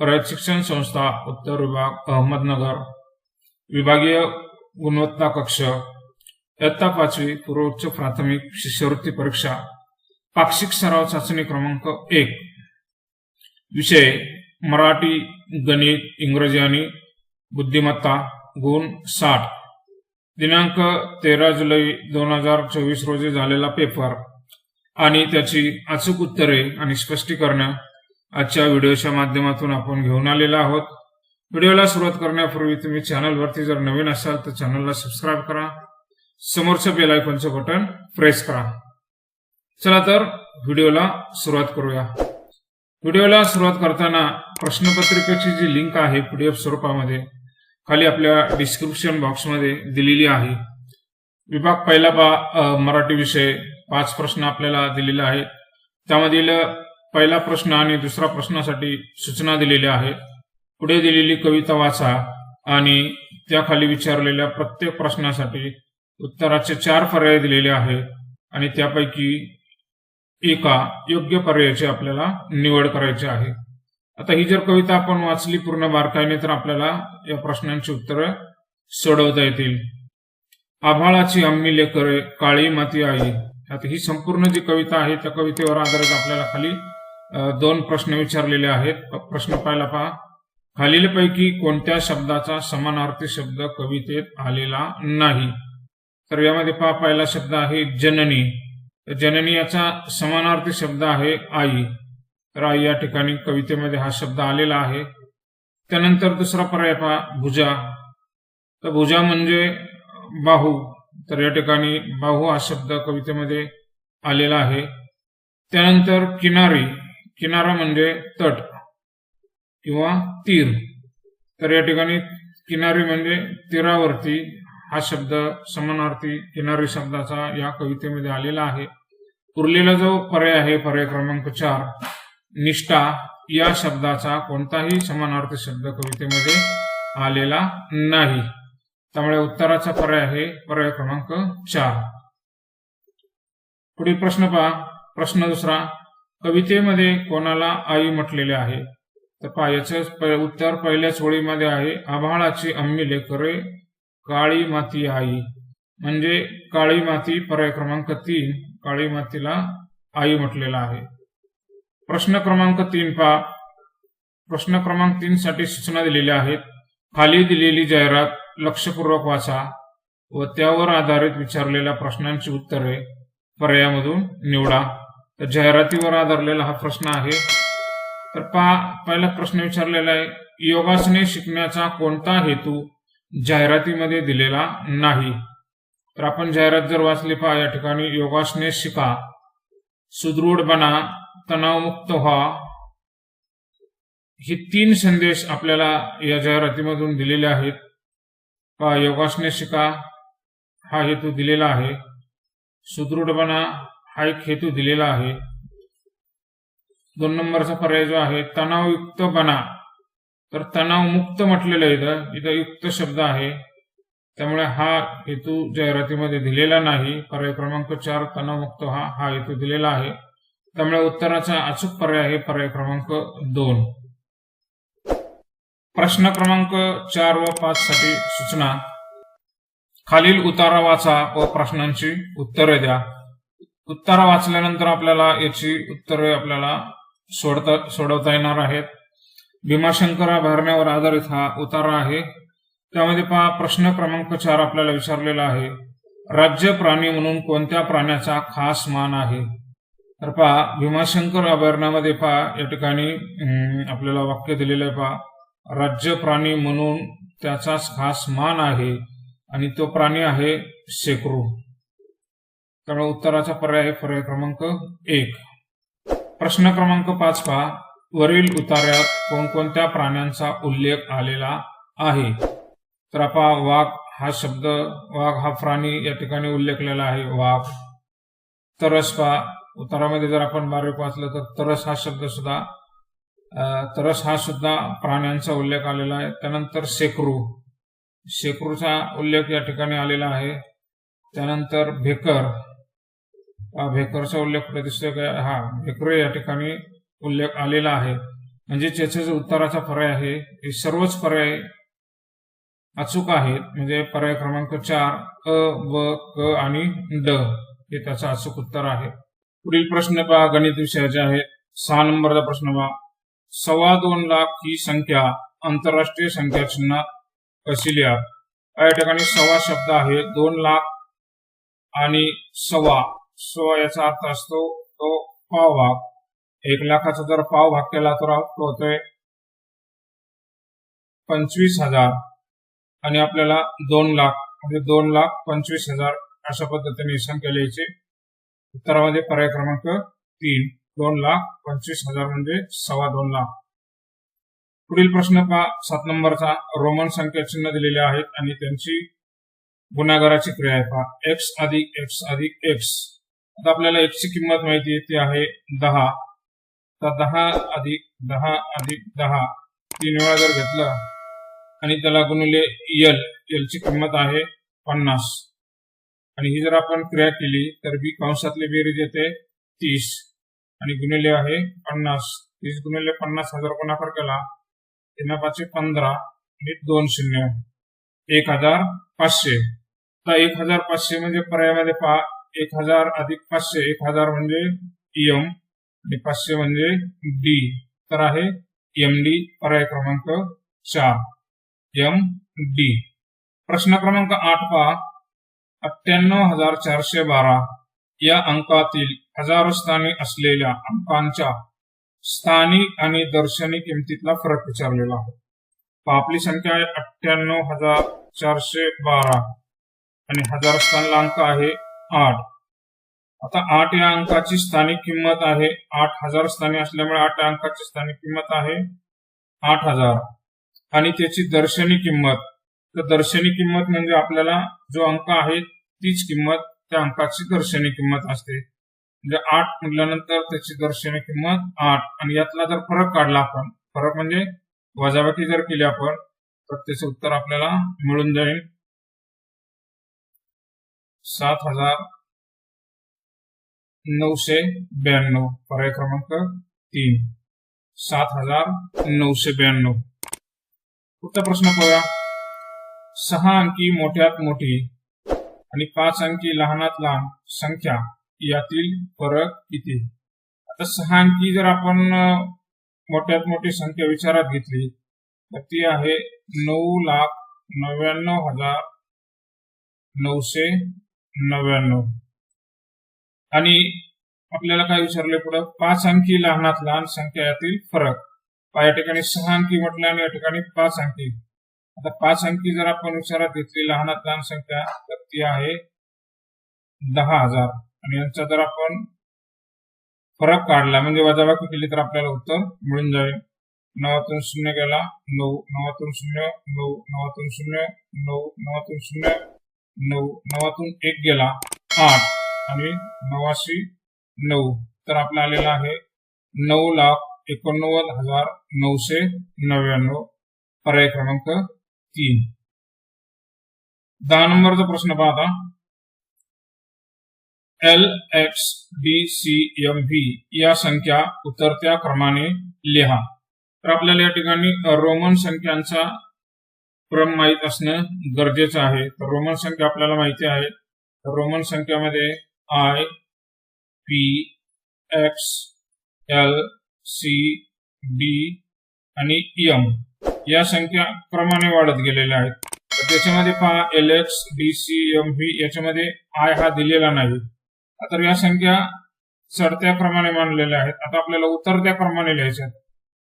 रयत शिक्षण संस्था उत्तर विभाग अहमदनगर विभागीय गुणवत्ता कक्ष इयत्ता पाचवी पूर्वोच्च प्राथमिक शिष्यवृत्ती परीक्षा पाक्षिक सराव चाचणी क्रमांक एक. विषय मराठी गणित इंग्रजी आणि बुद्धिमत्ता गुण साठ. दिनांक तेरा जुलै दोन हजार चोवीस रोजी झालेला पेपर आणि त्याची अचूक उत्तरे आणि स्पष्टीकरणं आजच्या व्हिडिओच्या माध्यमातून आपण घेऊन आलेलो आहोत. व्हिडिओला सुरुवात करण्यापूर्वी तुम्ही चॅनलवरती जर नवीन असाल तर चॅनलला सबस्क्राईब करा. समोरच्या बेल आयकॉनचं बटन प्रेस करा. चला तर व्हिडिओला सुरुवात करूया. व्हिडिओला सुरुवात करताना प्रश्नपत्रिकेची जी लिंक आहे पीडीएफ स्वरूपामध्ये खाली आपल्या डिस्क्रिप्शन बॉक्समध्ये दिलेली आहे. विभाग पहिला बा मराठी विषय पाच प्रश्न आपल्याला दिलेला आहे. त्यामधील पहिला प्रश्न आणि दुसरा प्रश्नासाठी सूचना दिलेल्या आहेत. पुढे दिलेली कविता वाचा आणि त्याखाली विचारलेल्या प्रत्येक प्रश्नासाठी उत्तराचे चार पर्याय दिलेले आहेत आणि त्यापैकी एका योग्य पर्यायाची आपल्याला निवड करायची आहे. आता ही जर कविता आपण वाचली पूर्ण बारकाईने तर आपल्याला या प्रश्नांची उत्तरं सोडवता येतील. आभाळाची आम्ही लेकरे काळी माती आई. आता ही संपूर्ण जी कविता आहे त्या कवितेवर आधारित आपल्याला खाली दोन प्रश्न विचारलेले आहेत. प्रश्न पाहिला पहा. खालीलपैकी कोणत्या शब्दाचा समानार्थी शब्द कवितेत आलेला नाही? तर यामध्ये पहा पहिला शब्द आहे जननी. तर जननी याचा समानार्थी शब्द आहे आई. तर आई या ठिकाणी कवितेमध्ये हा शब्द आलेला आहे. त्यानंतर दुसरा पर्याय पहा भुजा. तर भुजा म्हणजे बाहू. तर या ठिकाणी बाहू हा शब्द कवितेमध्ये आलेला आहे. त्यानंतर किनारी. किनारा म्हणजे तट किंवा तीर. तर या ठिकाणी किनारी म्हणजे तीरावरती हा शब्द समानार्थी किनारी शब्दाचा या कवितेमध्ये आलेला आहे. उरलेला जो पर्याय आहे पर्याय क्रमांक चार निष्ठा या शब्दाचा कोणताही समानार्थी शब्द कवितेमध्ये आलेला नाही. त्यामुळे उत्तराचा पर्याय आहे पर्याय क्रमांक चार. पुढील प्रश्न पहा. प्रश्न दुसरा कवितेमध्ये कोणाला आई म्हटलेले आहे? तर पहा याचं उत्तर पहिल्याच ओळीमध्ये आहे आभाळाची आम्ही लेकरे काळी माती आई. म्हणजे काळी माती पर्याय क्रमांक तीन काळी मातीला आई म्हटलेला आहे. प्रश्न क्रमांक तीन पहा. प्रश्न क्रमांक तीन साठी सूचना दिलेल्या आहेत. खाली दिलेली जाहिरात लक्षपूर्वक वाचा व त्यावर आधारित विचारलेल्या प्रश्नांची उत्तरे पर्यायामधून निवडा. तर जाहिरातीवर आधारलेला हा प्रश्न आहे. तर पहा पहिला प्रश्न विचारलेला आहे योगासने शिकण्याचा कोणता हेतू जाहिरातीमध्ये दिलेला नाही? तर आपण जाहिरात जर वाचली पहा या ठिकाणी योगासने शिका सुदृढ बना तणावमुक्त व्हा. हे तीन संदेश आपल्याला या जाहिरातीमधून दिलेले आहेत. पहा योगासने शिका हा हेतू दिलेला आहे. सुदृढ बना हा एक हेतू दिलेला आहे. दोन नंबरचा पर्याय जो आहे तणावयुक्त बना. तर तणावमुक्त म्हटलेलं आहे इथं. इथं युक्त शब्द आहे. त्यामुळे हा हेतू जाहिरातीमध्ये दिलेला नाही. पर्याय क्रमांक चार तणावमुक्त हा हा हेतू दिलेला आहे. त्यामुळे उत्तराचा अचूक पर्याय आहे पर्याय क्रमांक दोन. प्रश्न क्रमांक चार व पाच साठी सूचना. खालील उतारा वाचा व प्रश्नांची उत्तरे द्या. उत्तर वाचल्यानंतर आपल्याला याची उत्तरे आपल्याला सोडता सोडवता येणार आहेत. भीमाशंकर अभयारण्यावर आधारित हा उतारा आहे. त्यामध्ये पहा प्रश्न क्रमांक चार आपल्याला विचारलेला आहे. राज्य प्राणी म्हणून कोणत्या प्राण्याचा खास मान आहे? तर पहा भीमाशंकर अभयारण्यामध्ये पहा या ठिकाणी आपल्याला वाक्य दिलेलं आहे पहा. राज्य प्राणी म्हणून त्याचाच खास मान आहे. आणि तो प्राणी आहे शेकरू त्यामुळे उत्तराचा पर्याय आहे पर्याय क्रमांक एक. प्रश्न क्रमांक पाच पहा. वरील उतार्यात कोणकोणत्या प्राण्यांचा उल्लेख आलेला आहे? तर आपण वाघ हा शब्द वाघ हा प्राणी या ठिकाणी उल्लेखलेला आहे. वाघ. तरस पहा. उतारामध्ये जर आपण बारीक वाचलं तर तरस हा शब्द सुद्धा तरस हा सुद्धा प्राण्यांचा उल्लेख आलेला आहे. त्यानंतर शेकरू. शेकरूचा उल्लेख या ठिकाणी आलेला आहे. त्यानंतर भेकर. भेकरचा उल्लेख कुठे दिसतोय का? हा भेकरे या ठिकाणी उल्लेख आलेला आहे. म्हणजे याचे जे उत्तराचा पर्याय आहे हे सर्वच पर्याय अचूक आहेत. म्हणजे पर्याय क्रमांक चार अ ब क आणि ड हे त्याचं अचूक उत्तर आहे. पुढील प्रश्न पहा गणित विषयाचे आहेत सहा नंबरचा प्रश्न पहा. सव्वा दोन लाख ही संख्या आंतरराष्ट्रीय संख्या चिन्हात कशी लिहा या ठिकाणी सव्वा शब्द आहे. दोन लाख आणि सव्वा. सो याचा अर्थ असतो तो पाव भाग एक लाखाचा जर पाव भाग केला तर तो होतोय पंचवीस हजार. आणि आपल्याला दोन लाख म्हणजे दोन लाख पंचवीस हजार अशा पद्धतीने संख्या लिहायची. उत्तरामध्ये पर्याय क्रमांक तीन दोन लाख पंचवीस हजार म्हणजे सव्वा दोन लाख. पुढील प्रश्न पहा. सात नंबरचा रोमन संख्या चिन्ह दिलेले आहेत आणि त्यांची गुन्हागाराची क्रिया आहे. पहा. एक्स अधिक एक्स अधिक एक्स आता आपल्याला एक्स किंमत माहिती आहे ती आहे दहा. तर दहा अधिक दहा अधिक दहा तीन वेळा जर घेतला आणि त्याला गुणिले यल एलची ची किंमत आहे पन्नास. आणि ही जर आपण क्रिया केली तर बी कंसातली बेरीज येते तीस. आणि गुणिले आहे पन्नास. तीस गुणिले पन्नास हजार गुणाकार केला त्यांना पाचशे पंधरा आणि दोन शून्य. एक हजार पाचशे. तर एक हजार पाचशे म्हणजे पर्यायामध्ये पहा एक हजार अधिक पाचशे एक हजार म्हणजे एम आणि पाचशे म्हणजे डी तर आहे एम डी पर्याय क्रमांक चार. एम डी प्रश्न क्रमांक आठ पहा. अठ्ठ्याण्णव हजार चारशे बारा. या अंकातील हजारो स्थानी असलेल्या अंकांच्या स्थानिक आणि दर्शनी किमतीतला फरक विचारलेला आहे. आपली संख्या आहे अठ्ठ्याण्णव हजार चारशे बारा. आणि हजार स्थानला अंक आहे आठ. आता आठ या अंकाची स्थानिक किंमत आहे. आठ हजार स्थानी असल्यामुळे आठ या अंकाची स्थानिक किंमत आहे. आठ हजार. आणि त्याची दर्शनी किंमत. तर दर्शनी किंमत म्हणजे आपल्याला जो अंक आहे तीच किंमत त्या अंकाची दर्शनी किंमत असते. म्हणजे आठ म्हटल्यानंतर त्याची दर्शनी किंमत आठ. आणि यातला जर फरक काढला आपण फरक म्हणजे वजाबाकी जर केली आपण तर त्याचं उत्तर आपल्याला मिळून जाईल. सात हजार नऊशे ब्याण्णव. पर्याय क्रमांक तीन. सात हजार नऊशे ब्याण्णव. पुढचा प्रश्न पाहूया सहा अंकी मोठ्यात मोठी आणि पाच अंकी लहानात लहान संख्या यातील फरक किती? आता सहा अंकी जर आपण मोठ्यात मोठी संख्या विचारात घेतली तर ती आहे नऊ लाख नव्याण्णव हजार नऊशे नव्याण्णव. आणि आपल्याला काय विचारले पुढं? पाच अंकी लहानात लहान संख्या यातील फरक या ठिकाणी सहा अंकी म्हटलं आणि या ठिकाणी पाच अंकी. आता पाच अंकी जर आपण विचारात घेतली लहानात लहान संख्या तर ती आहे दहा हजार. आणि यांचा जर आपण फरक काढला म्हणजे वजाबाकी केली तर आपल्याला उत्तर मिळून जाईल. नवातून शून्य गेला नऊ. नवातून शून्य नऊ. नवातून शून्य नऊ. नवातून शून्य नऊ नवातून एक गेला आठ आणि नवाशी नऊ. तर आपला आलेला आहे नऊ लाख एकोणनव्वद हजार नऊशे नव्याण्णव पर्याय क्रमांक तीन. दहा नंबरचा प्रश्न पाहता L X D C M V या संख्या उतरत्या क्रमाने लिहा. तर आपल्याला या ठिकाणी रोमन संख्यांचा क्रम माहीत असणं गरजेचं आहे. तर रोमन संख्या आपल्याला माहिती आहे. तर Roman संख्यामध्ये I P X L C D आणि एम या संख्या क्रमाने वाढत गेलेल्या आहेत. तर त्याच्यामध्ये पहा L X D C M V याच्यामध्ये आय हा दिलेला नाही. तर या संख्या चढत्या क्रमाने मानलेल्या आहेत. आता आपल्याला उतरत्या क्रमाने लिहायच्या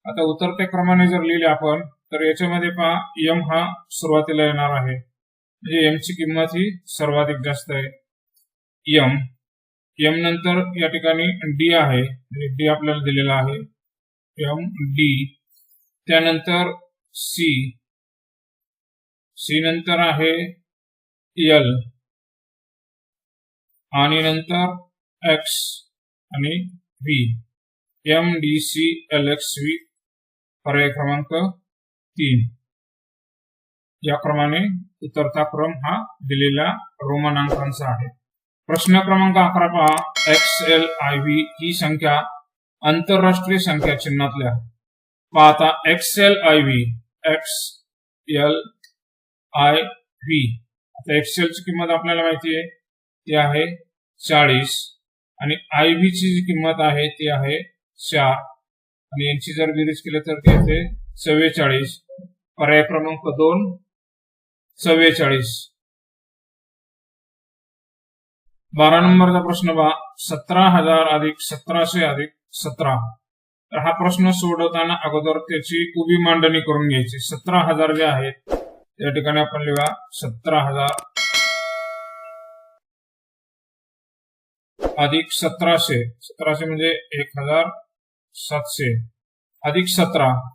आता उतरत्या क्रमाने जर लिहिले आपण तर याच्यामध्ये पहा एम हा सुरुवातीला येणार आहे. म्हणजे एम ची किंमत ही सर्वाधिक जास्त आहे. एम एम नंतर या ठिकाणी डी आहे. म्हणजे डी आपल्याला दिलेला आहे. एम डी त्यानंतर सी सी नंतर आहे एल आणि नंतर एक्स आणि V M D C L X V पर्याय क्रमांक तीन. याप्रमाणे उतरता क्रम हा दिलेला रोमन अंकांचा आहे. प्रश्न क्रमांक अकरा पहा. एक्स एल आय व्ही ही संख्या आंतरराष्ट्रीय संख्या चिन्हातल्या. पाहता X L I V X L I V आता एक्सेल ची किंमत आपल्याला माहिती आहे. ती आहे चाळीस. आणि आय व्ही ची जी किंमत आहे ती आहे चार. आणि यांची जर बेरीज केली तर ती येते चव्वेचाळीस. पर्याय क्रमांक दोन चव्वेचाळीस. बारा नंबरचा प्रश्न बा सतरा हजार अधिक सतराशे अधिक सतरा. तर हा प्रश्न सोडवताना अगोदर त्याची उभी मांडणी करून घ्यायची. सतरा हजार जे आहेत त्या ठिकाणी आपण लिहा सतरा हजार अधिक सतराशे. सतराशे म्हणजे एक हजार सातशे. अधिक सतरा.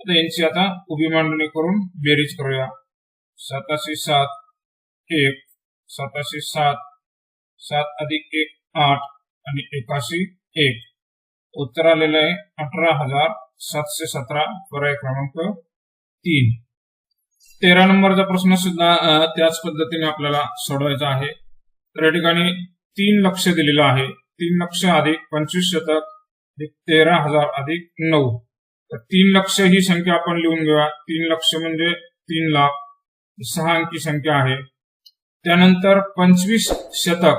आता यांची आता उभी मांडणी करून बेरीज करूया. सताशे सात एक सताशे सात सात अधिक एक आठ आणि एकाशी एक. उत्तर आलेलं आहे अठरा हजार सातशे सतरा पर्याय क्रमांक तीन. तेरा नंबरचा प्रश्न सुद्धा त्याच पद्धतीने आपल्याला सोडवायचा आहे. तर या ठिकाणी तीन लक्ष दिलेलं आहे. तीन लक्ष अधिक पंचवीस शतक अधिक तेरा हजार अधिक नऊ. तर तीन लक्ष ही संख्या आपण लिहून घेऊया. तीन लक्ष म्हणजे तीन लाख. सहा अंकी संख्या आहे. त्यानंतर पंचवीस शतक.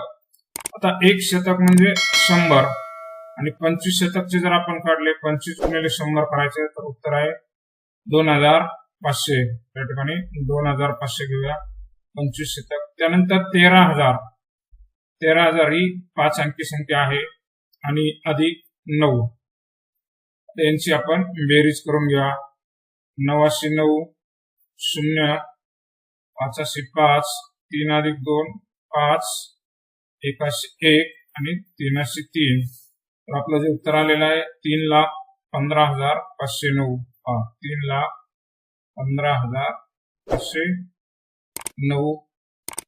आता एक शतक म्हणजे शंभर. आणि पंचवीस शतकचे जर आपण काढले पंचवीस गुणिले शंभर करायचे तर उत्तर आहे दोन हजार पाचशे. त्या ठिकाणी दोन हजार पाचशे घेऊया. पंचवीस शतक. त्यानंतर तेरा हजार. तेरा हजार ही पाच अंकी संख्या आहे आणि अधिक नऊ. त्यांची आपण बेरीज करून घ्या. नवाशे नऊ शून्य पाचशे पाच तीन अधिक दोन पाच एकाशे एक आणि तीनशे तीन. तर आपलं जे उत्तर आलेलं आहे तीन लाख पंधरा हजार पाचशे नऊ. हा तीन लाख पंधरा हजार पाचशे नऊ.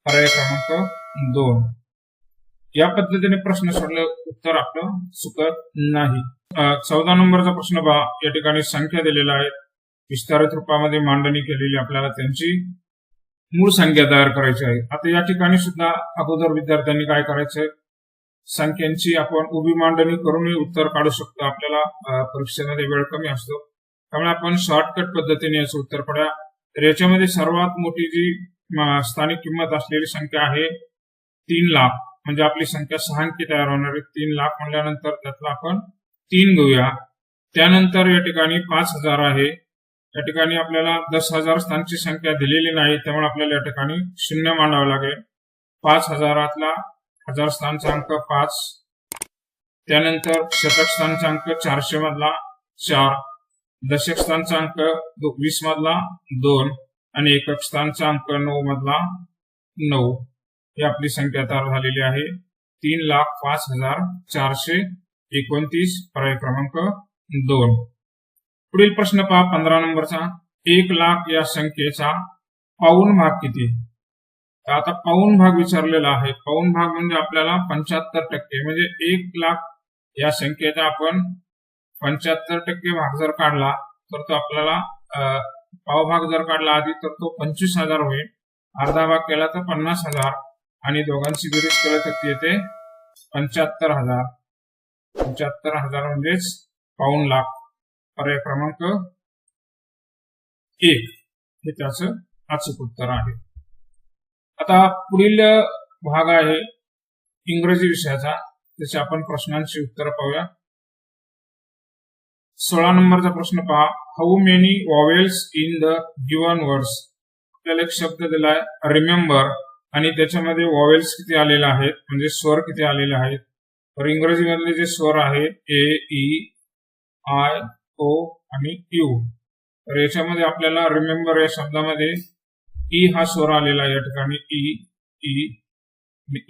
पर्याय क्रमांक दोन. या पद्धतीने प्रश्न सोडले उत्तर आपलं चुकत नाही. चौदा नंबरचा प्रश्न पहा. या ठिकाणी संख्या दिलेल्या आहेत. विस्तारित रूपामध्ये मांडणी केलेली आपल्याला त्यांची मूळ संख्या तयार करायची आहे. आता या ठिकाणी सुद्धा अगोदर विद्यार्थ्यांनी काय करायचंय? संख्यांची आपण उभी मांडणी करूनही उत्तर काढू शकतो. आपल्याला परीक्षेमध्ये वेळ कमी असतो. त्यामुळे आपण शॉर्टकट पद्धतीने याचं उत्तर पडा तर याच्यामध्ये सर्वात मोठी जी स्थानिक किंमत असलेली संख्या आहे तीन लाख. म्हणजे आपली संख्या सहा अंकी तयार होणार आहे. तीन लाख म्हणल्यानंतर त्यातला आपण तीन घेऊया. त्यानंतर या ठिकाणी पाच हजार आहे. या ठिकाणी आपल्याला दस हजार स्थानची संख्या दिलेली नाही त्यामुळे आपल्याला या ठिकाणी शून्य मांडावं लागेल. पाच हजारातला हजार स्थानचा अंक पाच. त्यानंतर शतक स्थानचा अंक चारशे मधला चार. दशक स्थानचा अंक वीस मधला दोन. आणि एकक स्थानचा अंक नऊ मधला नऊ. ही आपली संख्या तयार झालेली आहे. तीन लाख पाच हजार चारशे एकोणतीस पर्याय क्रमांक दोन. पुढील प्रश्न पहा पंधरा नंबरचा. एक लाख या संख्येचा पाऊन भाग किती? तर आता पाऊन भाग विचारलेला आहे. पाऊन भाग म्हणजे आपल्याला पंच्याहत्तर टक्के म्हणजे एक लाख या संख्येचा आपण पंच्याहत्तर टक्के भाग जर काढला तर तो आपल्याला पावभाग जर काढला आधी तर तो पंचवीस हजार होईल. अर्धा भाग केला तर पन्नास हजार. आणि दोघांची बेरीज केलं तर ती येते पंच्याहत्तर हजार. पंच्याहत्तर हजार म्हणजेच पाऊन लाख. पर्याय क्रमांक एक हे त्याचं अचूक उत्तर आहे. आता पुढील भाग आहे इंग्रजी विषयाचा. त्याचे आपण प्रश्नांची उत्तर पाहूया. सोळा नंबरचा प्रश्न पहा. How many vowels in the given words आपल्याला एक शब्द दिलाय. रिमेंबर आणि त्याच्यामध्ये वॉवेल्स किती आलेले आहेत म्हणजे स्वर किती आलेले आहेत. तर इंग्रजीमधले जे स्वर आहेत A E e, I O आणि यू तर याच्यामध्ये आपल्याला रिमेंबर या शब्दामध्ये ई हा स्वर आलेला आहे या ठिकाणी. ई ई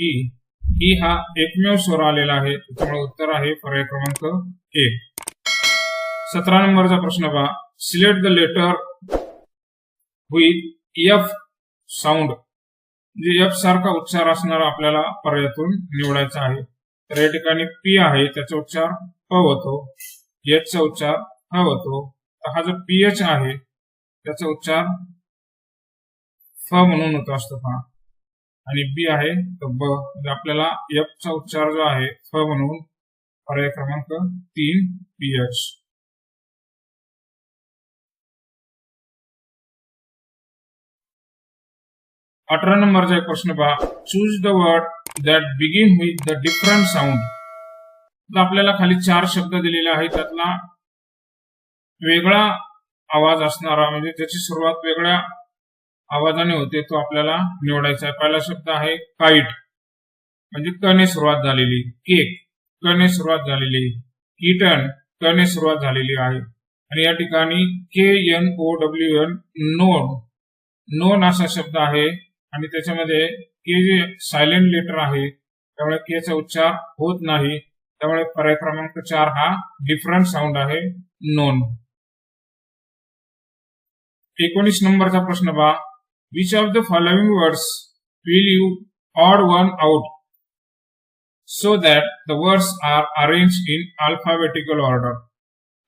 ई ई हा एकमेव स्वर आलेला आहे. त्याच्यामुळे उत्तर आहे पर्याय क्रमांक एक सतरा नंबरचा प्रश्न पहा. Select the letter with F sound म्हणजे एफ सारखा उच्चार असणारा आपल्याला पर्यायातून निवडायचा आहे. तर या ठिकाणी पी आहे त्याचा उच्चार प होतो. एच चा उच्चार ह होतो. तर हा जो पी एच आहे त्याचा उच्चार फ म्हणून होतो असतो पहा आणि बी आहे तर ब म्हणजे आपल्याला एफ चा उच्चार जो आहे फ म्हणून पर्याय क्रमांक तीन पी एच अठरा नंबरचा एक प्रश्न पहा. Choose the word that begin with the different sound आपल्याला खाली चार शब्द दिलेले आहेत. त्यातला वेगळा आवाज असणारा म्हणजे त्याची सुरुवात वेगळ्या आवाजाने होते तो आपल्याला निवडायचा आहे. पहिला शब्द आहे काईट म्हणजे कने सुरुवात झालेली. केक कने सुरुवात झालेली. किटन कने सुरुवात झालेली आहे. आणि या ठिकाणी K N O W N known known असा शब्द आहे. आणि त्याच्यामध्ये के जे सायलेंट लेटर आहे त्यामुळे केचा उच्चार होत नाही त्यामुळे पर्याय क्रमांक चार हा डिफरंट साऊंड आहे नोन एकोणीस नंबरचा प्रश्न पहा. Which of the following words will you odd one out so that the words are arrange in alphabetical order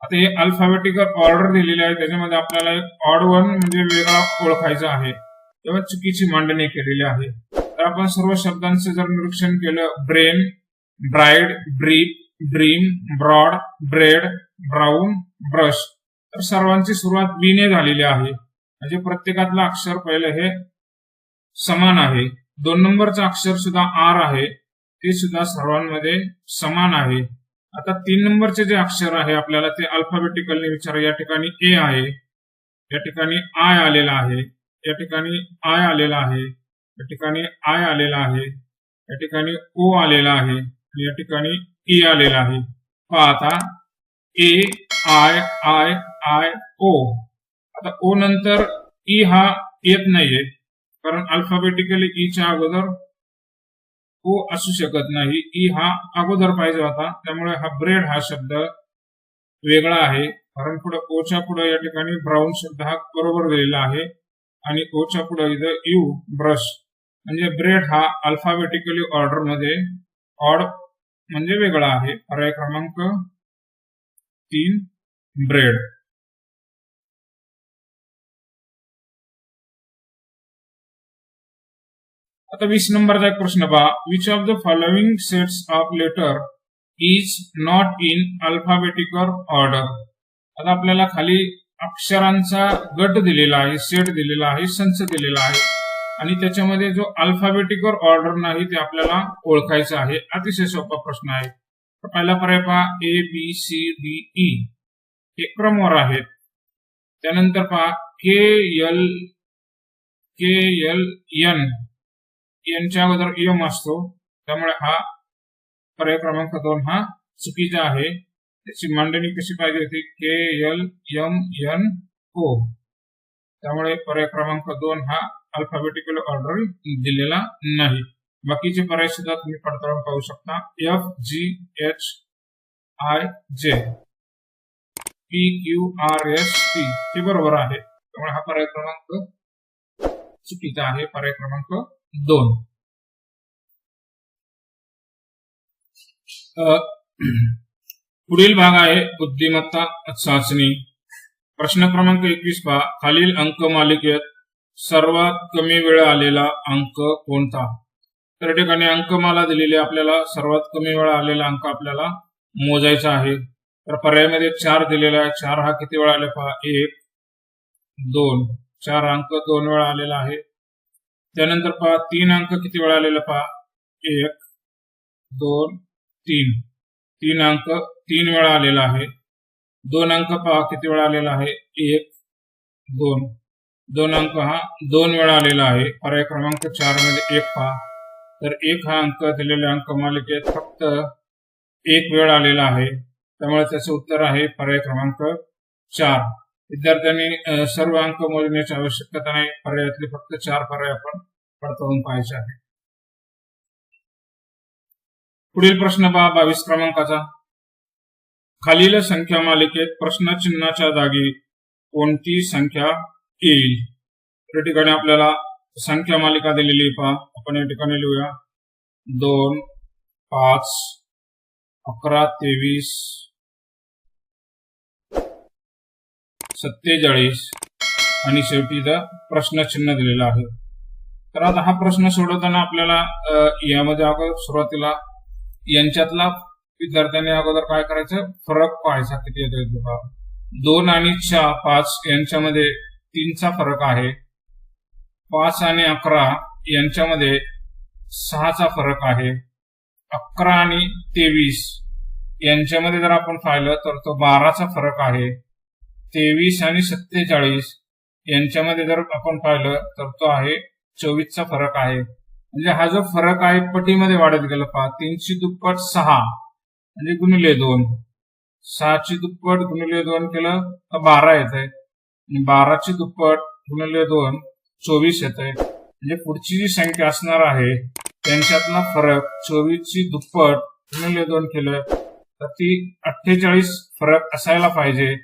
आता हे अल्फाबेटिकल ऑर्डर दिलेले आहे त्याच्यामध्ये आपल्याला एक ऑड वन म्हणजे वेगळा ओळखायचा आहे. तेव्हा चुकीची मांडणी केलेली आहे. तर आपण सर्व शब्दांचे जर निरीक्षण केलं brain bride brief dream broad bread brown brush तर सर्वांची सुरुवात बीने झालेली आहे. म्हणजे प्रत्येकातलं अक्षर पहिलं हे समान आहे. दोन नंबरचं अक्षर सुद्धा आर आहे. ते सुद्धा सर्वांमध्ये समान आहे. आता तीन नंबरचे जे अक्षर आहे आपल्याला ते अल्फाबेटिकलने विचार. या ठिकाणी ए आहे. या ठिकाणी आय आलेला आहे. या ठिकाणी आय आलेला आहे या ठिकाणी आय आलेला आहे या ठिकाणी ओ आलेला आहे आणि या ठिकाणी ई आलेला आहे. पहा आता A I I I O आता ओ नंतर ई हा येत नाहीये कारण अल्फाबेटिकली ईच्या e अगोदर ओ असू शकत नाही. ई हा अगोदर पाहिजे होता त्यामुळे हा ब्रेड हा शब्द वेगळा आहे. कारण पुढे ओच्या पुढे या ठिकाणी ब्राऊन शब्द हा बरोबर दिलेला आहे. आणि ओच्या पुढे इथं यू ब्रश म्हणजे ब्रेड हा अल्फाबेटिकली ऑर्डरमध्ये ऑड म्हणजे वेगळा आहे. पर्याय क्रमांक तीन ब्रेड आता वीस नंबरचा एक प्रश्न पहा. Which of the following sets of letter is not in alphabetical order आता आपल्याला खाली अक्षरांचा गट दिलेला आहे सेट दिलेला आहे संच दिलेला आहे. आणि त्याच्यामध्ये जो अल्फाबेटिकल ऑर्डर नाही ते आपल्याला ओळखायचं आहे. अतिशय सोपा प्रश्न आहे. पहिला पर्याय पहा. A B C D E हे क्रमवर आहेत. त्यानंतर पहा. K L K L N यांच्या अगोदर यम असतो. त्यामुळे हा पर्याय क्रमांक दोन हा चुकीचा आहे. त्याची मांडणी कशी पाहिजे होती? K L M N O. त्यामुळे पर्याय क्रमांक दोन हा अल्फाबेटिकल ऑर्डर दिलेला नाही. बाकीचे पर्याय सुद्धा तुम्ही पडताळून पाहू शकता. F G H I J P Q R S P हे बरोबर आहे. त्यामुळे हा पर्याय क्रमांक चुकीचा आहे. पर्याय क्रमांक दोन. पुढील भाग आहे बुद्धिमत्ता चाचणी. प्रश्न क्रमांक एकवीस पहा. खालील अंक मालिकेत सर्वात कमी वेळ आलेला अंक कोणता? तर ठिकाणी अंकमाला दिलेली आपल्याला सर्वात कमी वेळा आलेला अंक आपल्याला मोजायचा आहे. तर पर्यायामध्ये चार दिलेला आहे. चार हा किती वेळा आले पहा? एक दोन. चार अंक दोन वेळा आलेला आहे. त्यानंतर पहा तीन अंक किती वेळा आलेला पहा? एक दोन तीन. तीन अंक तीन वेळा आलेला आहे. दोन अंक पहा किती वेळा आलेला आहे. एक दोन. दोन अंक हा दोन वेळा आलेला आहे. पर्याय क्रमांक चारमध्ये एक पहा. तर एक हा अंक दिलेल्या अंक मालिकेत फक्त एक वेळ आलेला आहे. त्यामुळे त्याचं उत्तर आहे पर्याय क्रमांक चार. विद्यार्थ्यांनी सर्व अंक मोजण्याची आवश्यकता नाही. पर्यायातले फक्त चार पर्याय आपण पडताळून पाहायचे आहे पुढील प्रश्न पहा बावीस क्रमांकाचा. खालील संख्या मालिकेत प्रश्नचिन्हाच्या जागी कोणती संख्या येईल? या ठिकाणी आपल्याला संख्या मालिका दिलेली पहा. आपण या ठिकाणी लिहूया. दोन पाच अकरा तेवीस सत्तेचाळीस. आणि शेवटी इथं प्रश्नचिन्ह दिलेलं आहे. तर आता हा प्रश्न सोडवताना आपल्याला यामध्ये आपण सुरुवातीला यांच्यातला विद्यार्थ्यांनी अगोदर काय करायचं? फरक पाहायचा किती येतो दोन आणि चार पाच यांच्यामध्ये तीनचा फरक आहे. पाच आणि अकरा यांच्यामध्ये सहाचा फरक आहे. अकरा आणि तेवीस यांच्यामध्ये जर आपण पाहिलं तर तो बाराचा फरक आहे. तेवीस आणि सत्तेचाळीस यांच्यामध्ये जर आपण पाहिलं तर तो आहे चोवीसचा फरक आहे. म्हणजे हा जो फरक आहे पटीमध्ये वाढत गेला पहा. तीनशे दुप्पट सहा. म्हणजे गुणिले दोन. सहाची दुप्पट गुणिले दोन केलं तर बारा येत आहे बाराची दुप्पट गुणिले दोन चोवीस येत आहे म्हणजे पुढची जी संख्या असणार आहे त्यांच्यातला फरक चोवीसची दुप्पट गुणिले दोन केलं तर ती अठ्ठेचाळीस फरक असायला पाहिजे.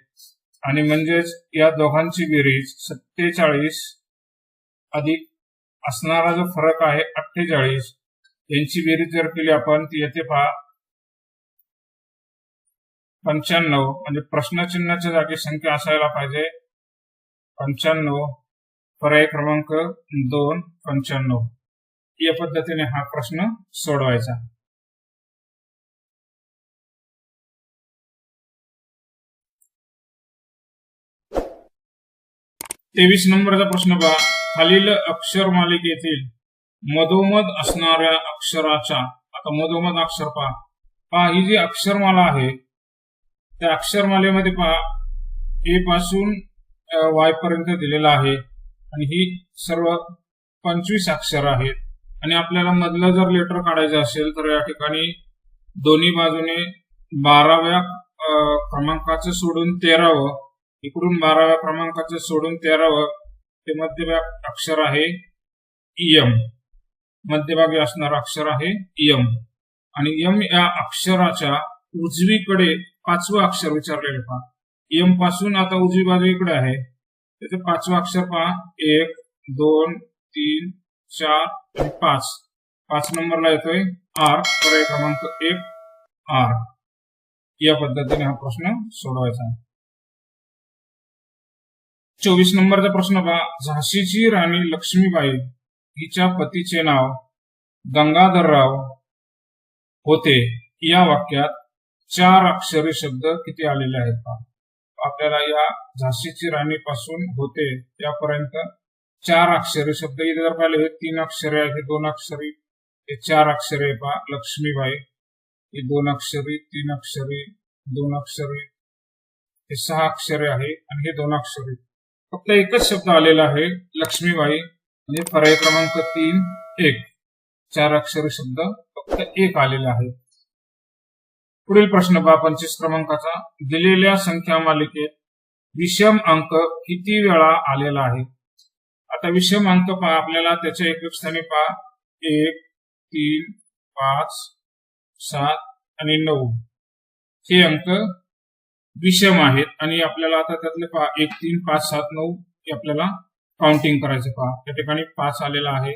आणि म्हणजेच या दोघांची बेरीज सत्तेचाळीस अधिक असणारा जो फरक आहे अठ्ठेचाळीस यांची बेरीज जर केली आपण ती येते पहा पंच्याण्णव म्हणजे प्रश्नचिन्हाच्या जागी संख्या असायला पाहिजे. पंच्याण्णव. पर्याय क्रमांक दोन पंच्याण्णव. या पद्धतीने हा प्रश्न सोडवायचा. तेवीस नंबरचा प्रश्न पहा. खालील अक्षर मालिकेतील मधोमध असणाऱ्या अक्षराच्या आता मधोमध अक्षर पहा. पहा ही जी अक्षरमाला आहे त्या अक्षरमालेमध्ये पहा. ए पासून वाय पर्यंत दिलेला आहे. आणि ही सर्व पंचवीस अक्षर आहेत. आणि आपल्याला मधलं जर लेटर काढायचं असेल तर या ठिकाणी दोन्ही बाजूने बाराव्या क्रमांकाचं सोडून तेरावं. इकडून बाराव्या क्रमांकाचं सोडून तेरावं. ते मध्यभाग अक्षर आहे यम मध्यभागी असणारं अक्षर आहे यम आणि यम या अक्षराच्या उजवीकडे पाचवं अक्षर विचारलेलं पहा. एमपासून आता उजवी बाजू इकडे आहे. त्याचं पाचवं अक्षर पहा. एक दोन तीन चार आणि पाच. पाच नंबरला येतोय आर पर्याय क्रमांक एक आर या पद्धतीने हा प्रश्न सोडवायचा चोवीस नंबरचा प्रश्न पहा. झाशीची राणी लक्ष्मीबाई हिच्या पतीचे नाव गंगाधरराव होते. या वाक्यात चार अक्षरी शब्द किती आलेले आहेत पहा. आपल्याला या झाशीची राणी पासून होते यापर्यंत चार अक्षरी शब्द इथे जर पाहिले हे तीन अक्षरे आहेत हे दोन अक्षरी हे चार अक्षरे आहे पहा लक्ष्मीबाई हे दोन अक्षरी तीन अक्षरी दोन अक्षरी हे सहा अक्षरे आहे आणि हे दोन अक्षरी. फक्त एकच शब्द आलेला आहे लक्ष्मीबाई म्हणजे पर्याय क्रमांक तीन एक. चार अक्षरी शब्द फक्त एक आलेला आहे. पुढील प्रश्न पहा पंचवीस क्रमांकाचा. दिलेल्या संख्या मालिकेत विषम अंक किती वेळा आलेला आहे? आता विषम अंक पहा आपल्याला त्याच्या एकक स्थानी पहा. एक तीन पाच सात आणि नऊ. हे अंक विषम आहेत आणि आपल्याला आता त्यातले पहा एक तीन पाच सात नऊ हे आपल्याला काउंटिंग करायचं पहा त्या ठिकाणी पाच आलेला आहे.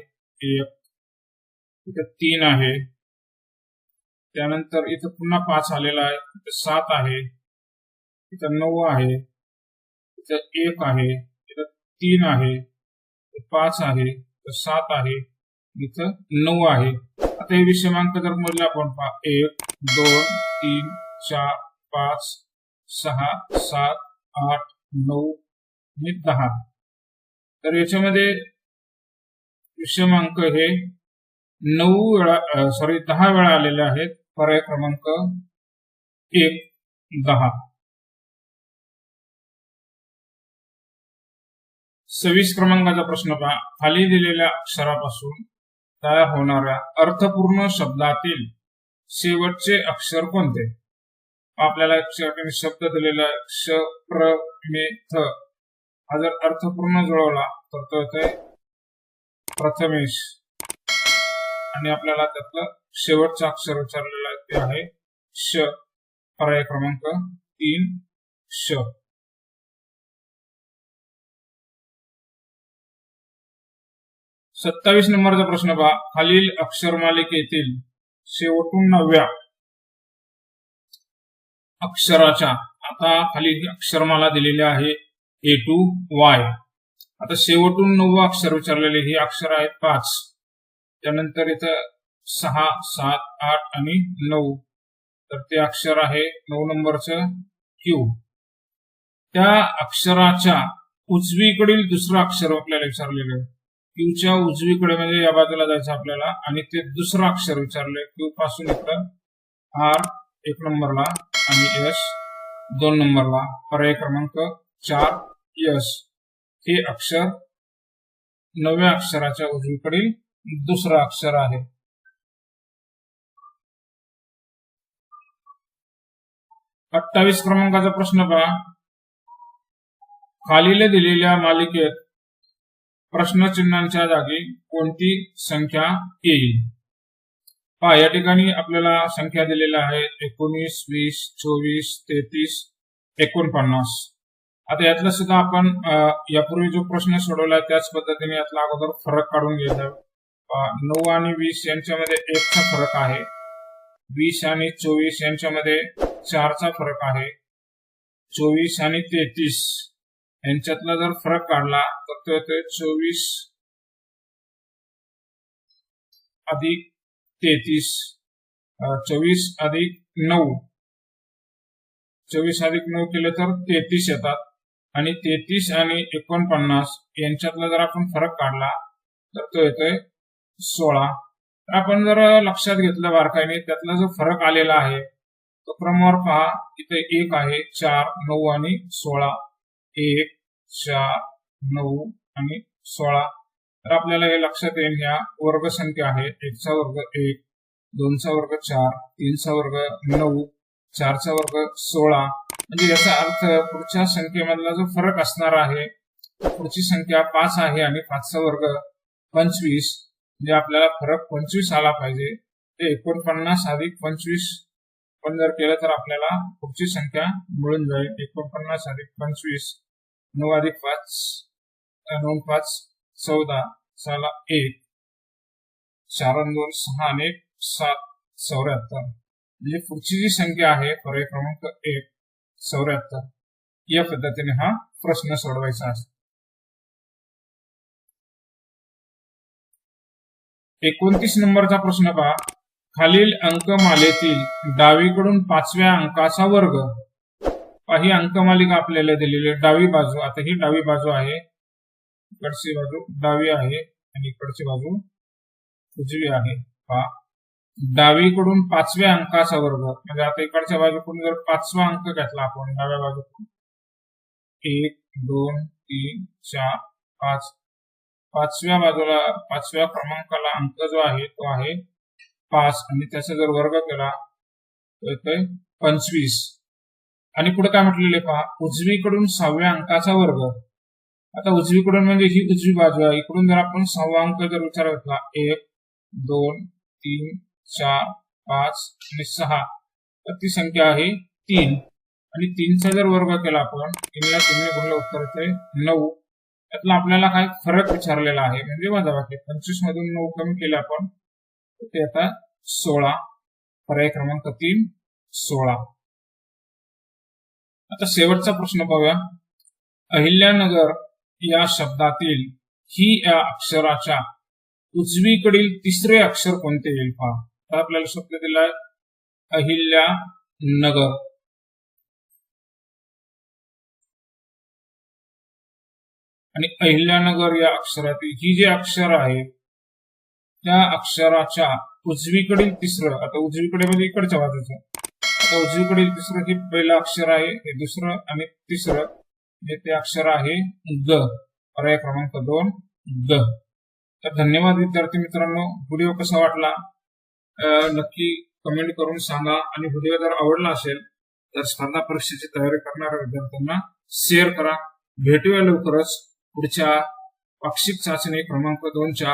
एक तीन आहे. त्यानंतर इथं पुन्हा पाच आलेला आहे. इथं सात आहे. इथं नऊ आहे. इथं एक आहे. इथं तीन आहे. पाच आहे. इथं सात आहे. इथं नऊ आहे. आता हे विषमांक जर मोजले आपण पहा. एक दोन तीन चार पाच सहा सात आठ नऊ आणि दहा. तर याच्यामध्ये विषमांक हे नऊ वेळा सॉरी दहा वेळा आलेले आहेत. पर्याय क्रमांक एक दहा. सव्वीस क्रमांकाचा प्रश्न पहा. खाली दिलेल्या अक्षरापासून तयार होणाऱ्या अर्थपूर्ण शब्दातील शेवटचे अक्षर कोणते? आपल्याला शब्द दिलेला क्ष श प्र मे थ. हा जर अर्थपूर्ण जुळवला तर तो येतोय प्रथमेश. आणि आपल्याला त्यातलं शेवटचं अक्षर विचारलेलं ते आहे. श. पर्याय क्रमांक तीन. श. सत्तावीस नंबरचा प्रश्न पहा. खालील अक्षरमालिकेतील शेवटून नवव्या. अक्षराच्या. आता खाली अक्षरमाला दिलेली आहे. ए टू वाय आता शेवटून नववा अक्षर विचारलेले हे अक्षर आहेत पाच. त्यानंतर इथं सहा सात आठ आणि नऊ. तर ते अक्षर आहे नऊ नंबरचं क्यू त्या अक्षराच्या उजवीकडील दुसरं अक्षर आपल्याला विचारलेलं आहे. क्यूच्या उजवीकडे म्हणजे या बाजूला जायचं आपल्याला आणि ते दुसरं अक्षर विचारलंय क्यू पासून इकडं आर एक नंबरला आणि एस दोन नंबरला. पर्याय क्रमांक चार यस हे अक्षर नव्या अक्षराच्या उजवीकडील दुसरं अक्षर आहे. अठ्ठावीस क्रमांकाचा प्रश्न पहा. खालील दिलेल्या मालिकेत प्रश्नचिन्हांच्या जागी कोणती संख्या येईल? पहा या ठिकाणी आपल्याला संख्या दिलेल्या आहेत एकोणीस वीस चोवीस तेहतीस एकोणपन्नास. आता यातला सुद्धा आपण यापूर्वी जो प्रश्न सोडवला त्याच पद्धतीने यातला अगोदर फरक काढून घ्यायचा नऊ आणि वीस यांच्यामध्ये एकचा फरक आहे. वीस आणि चोवीस यांच्यामध्ये चारचा फरक आहे. चोवीस आणि तेहतीस. यांच्यातला जर फरक काढला तर तो येतोय चोवीस अधिक तेहतीस. चोवीस अधिक नऊ. चोवीस अधिक नऊ केले तर तेहतीस येतात. आणि तेहतीस आणि एकोणपन्नास यांच्यातला जर आपण फरक काढला तर तो येतोय सोळा. तर आपण जर लक्षात घेतलं बारकाईने त्यातला जो फरक आलेला आहे तर क्रमांक पहा. इथे एक आहे चार नऊ आणि सोळा. एक चार नऊ आणि सोळा. तर आपल्याला हे लक्षात येईल ह्या वर्गसंख्या आहे. एकचा वर्ग एक दोनचा वर्ग चार तीनचा वर्ग नऊ चारचा वर्ग सोळा. म्हणजे याचा अर्थ पुढच्या संख्येमधला जो फरक असणार आहे पुढची संख्या पाच आहे आणि पाचचा वर्ग पंचवीस. म्हणजे आपल्याला फरक पंचवीस आला पाहिजे. ते एकोणपन्नास अधिक पंचवीस पण जर केलं तर आपल्याला पुढची संख्या मिळून जाईल. एकोणपन्नास अधिक पंचवीस नऊ अधिक पाच दोन पाच चौदा साला एक. चार दोन सहा आणि सात चौऱ्याहत्तर. म्हणजे पुढची जी संख्या आहे पर्याय क्रमांक एक चौऱ्याहत्तर. या पद्धतीने हा प्रश्न सोडवायचा असतो एकोणतीस नंबरचा प्रश्न पहा. खालील अंकमालेतील डावीकडून पाचव्या अंकाचा वर्ग. ही अंकमालिका आपल्याला दिलेली आहे. डावी बाजू आता ही डावी बाजू आहे. इकडची बाजू डावी आहे आणि इकडची बाजू उजवी आहे. पहा. डावीकडून पाचव्या अंकाचा वर्ग. म्हणजे आता इकडच्या बाजूकडून जर पाचवा अंक घेतला आपण डाव्या बाजूकडून. एक दोन तीन चार पाच. पाचव्या बाजूला पाचव्या क्रमांकाला अंक जो आहे तो आहे पाच आणि त्याचा जर वर्ग केला तर पंचवीस. आणि पुढे काय म्हटलेले पहा उजवीकडून सहाव्या अंकाचा वर्ग. आता उजवीकडून म्हणजे ही उजवी बाजू आहे. इकडून जर आपण सहावा अंक जर विचार घेतला एक दोन तीन चार पाच आणि सहा तर ती संख्या आहे तीन. आणि तीनचा जर वर्ग केला आपण तीनला तीनने गुणलं उत्तर येते नऊ. त्यातला आपल्याला काय फरक विचारलेला आहे? म्हणजे वजाबाकी. पंचवीस मधून नऊ कमी केले आपण ते आता सोळा पर्याय क्रमांक तीन सोळा आता शेवटचा प्रश्न पाहूया अहिल्यानगर या शब्दातील ही या अक्षराच्या उजवीकडील तिसरे अक्षर कोणते येईल पहा तर आपल्याला शब्द दिलाय अहिल्या नगर आणि अहिल्यानगर या अक्षरातील ही जे अक्षर आहे त्या अक्षराच्या उजवीकडील तिसरं आता उजवीकडे म्हणजे इकडच्या बाजूचं. आता उजवीकडील तिसरं हे पहिलं अक्षर आहे हे दुसरं आणि तिसरं हे ते अक्षर आहे ग. पर्याय क्रमांक दोन ग. तर धन्यवाद विद्यार्थी मित्रांनो. व्हिडिओ कसा वाटला? नक्की कमेंट करून सांगा. आणि व्हिडिओ जर आवडला असेल तर स्पर्धा परीक्षेची तयारी करणाऱ्या विद्यार्थ्यांना शेअर करा. भेटूया लवकरच पुढच्या पाक्षिक चाचणी क्रमांक दोनच्या